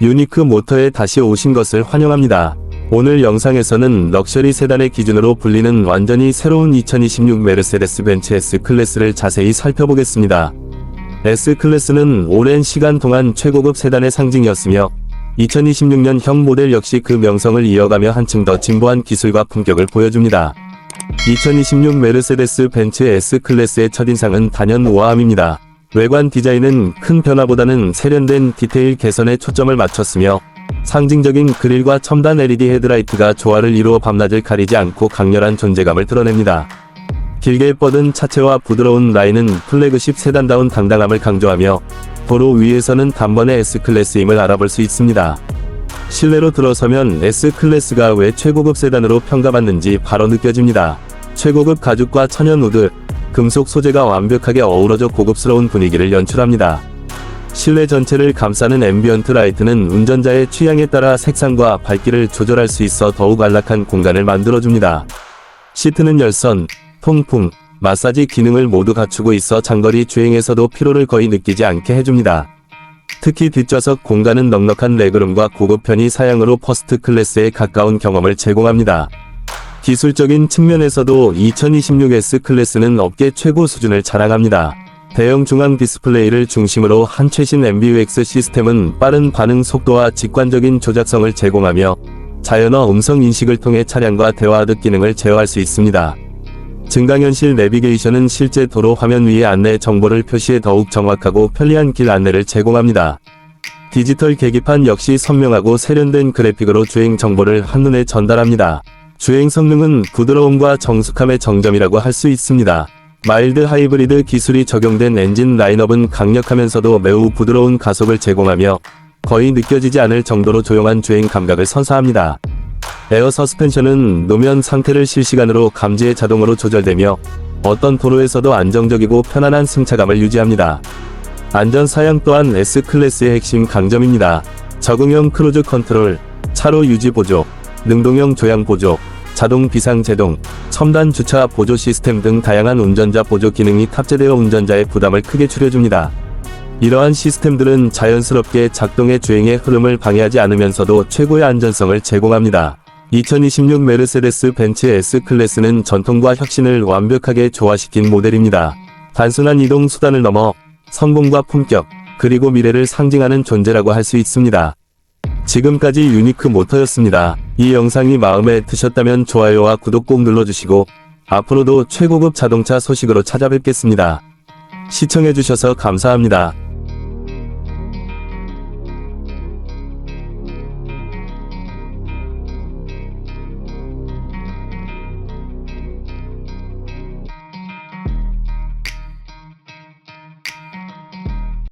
유니크 모터에 다시 오신 것을 환영합니다. 오늘 영상에서는 럭셔리 세단의 기준으로 불리는 완전히 새로운 2026 메르세데스 벤츠 S클래스를 자세히 살펴보겠습니다. S클래스는 오랜 시간 동안 최고급 세단의 상징이었으며 2026년 형 모델 역시 그 명성을 이어가며 한층 더 진보한 기술과 품격을 보여줍니다. 2026 메르세데스 벤츠 S클래스의 첫인상은 단연 우아함입니다. 외관 디자인은 큰 변화보다는 세련된 디테일 개선에 초점을 맞췄으며 상징적인 그릴과 첨단 LED 헤드라이트가 조화를 이루어 밤낮을 가리지 않고 강렬한 존재감을 드러냅니다. 길게 뻗은 차체와 부드러운 라인은 플래그십 세단다운 당당함을 강조하며 도로 위에서는 단번에 S클래스임을 알아볼 수 있습니다. 실내로 들어서면 S클래스가 왜 최고급 세단으로 평가받는지 바로 느껴집니다. 최고급 가죽과 천연 우드, 금속 소재가 완벽하게 어우러져 고급스러운 분위기를 연출합니다. 실내 전체를 감싸는 앰비언트 라이트는 운전자의 취향에 따라 색상과 밝기를 조절할 수 있어 더욱 안락한 공간을 만들어줍니다. 시트는 열선, 통풍, 마사지 기능을 모두 갖추고 있어 장거리 주행에서도 피로를 거의 느끼지 않게 해줍니다. 특히 뒷좌석 공간은 넉넉한 레그룸과 고급 편의 사양으로 퍼스트 클래스에 가까운 경험을 제공합니다. 기술적인 측면에서도 2026 S클래스는 업계 최고 수준을 자랑합니다. 대형 중앙 디스플레이를 중심으로 한 최신 MBUX 시스템은 빠른 반응 속도와 직관적인 조작성을 제공하며 자연어 음성 인식을 통해 차량과 대화하듯 기능을 제어할 수 있습니다. 증강현실 내비게이션은 실제 도로 화면 위에 안내 정보를 표시해 더욱 정확하고 편리한 길 안내를 제공합니다. 디지털 계기판 역시 선명하고 세련된 그래픽으로 주행 정보를 한눈에 전달합니다. 주행 성능은 부드러움과 정숙함의 정점이라고 할 수 있습니다. 마일드 하이브리드 기술이 적용된 엔진 라인업은 강력하면서도 매우 부드러운 가속을 제공하며 거의 느껴지지 않을 정도로 조용한 주행 감각을 선사합니다. 에어 서스펜션은 노면 상태를 실시간으로 감지해 자동으로 조절되며 어떤 도로에서도 안정적이고 편안한 승차감을 유지합니다. 안전 사양 또한 S클래스의 핵심 강점입니다. 적응형 크루즈 컨트롤, 차로 유지 보조, 능동형 조향 보조, 자동 비상 제동, 첨단 주차 보조 시스템 등 다양한 운전자 보조 기능이 탑재되어 운전자의 부담을 크게 줄여줍니다. 이러한 시스템들은 자연스럽게 작동의 주행의 흐름을 방해하지 않으면서도 최고의 안전성을 제공합니다. 2026 메르세데스 벤츠 S클래스는 전통과 혁신을 완벽하게 조화시킨 모델입니다. 단순한 이동 수단을 넘어 성공과 품격, 그리고 미래를 상징하는 존재라고 할 수 있습니다. 지금까지 유니크 모터였습니다. 이 영상이 마음에 드셨다면 좋아요와 구독 꼭 눌러주시고 앞으로도 최고급 자동차 소식으로 찾아뵙겠습니다. 시청해주셔서 감사합니다.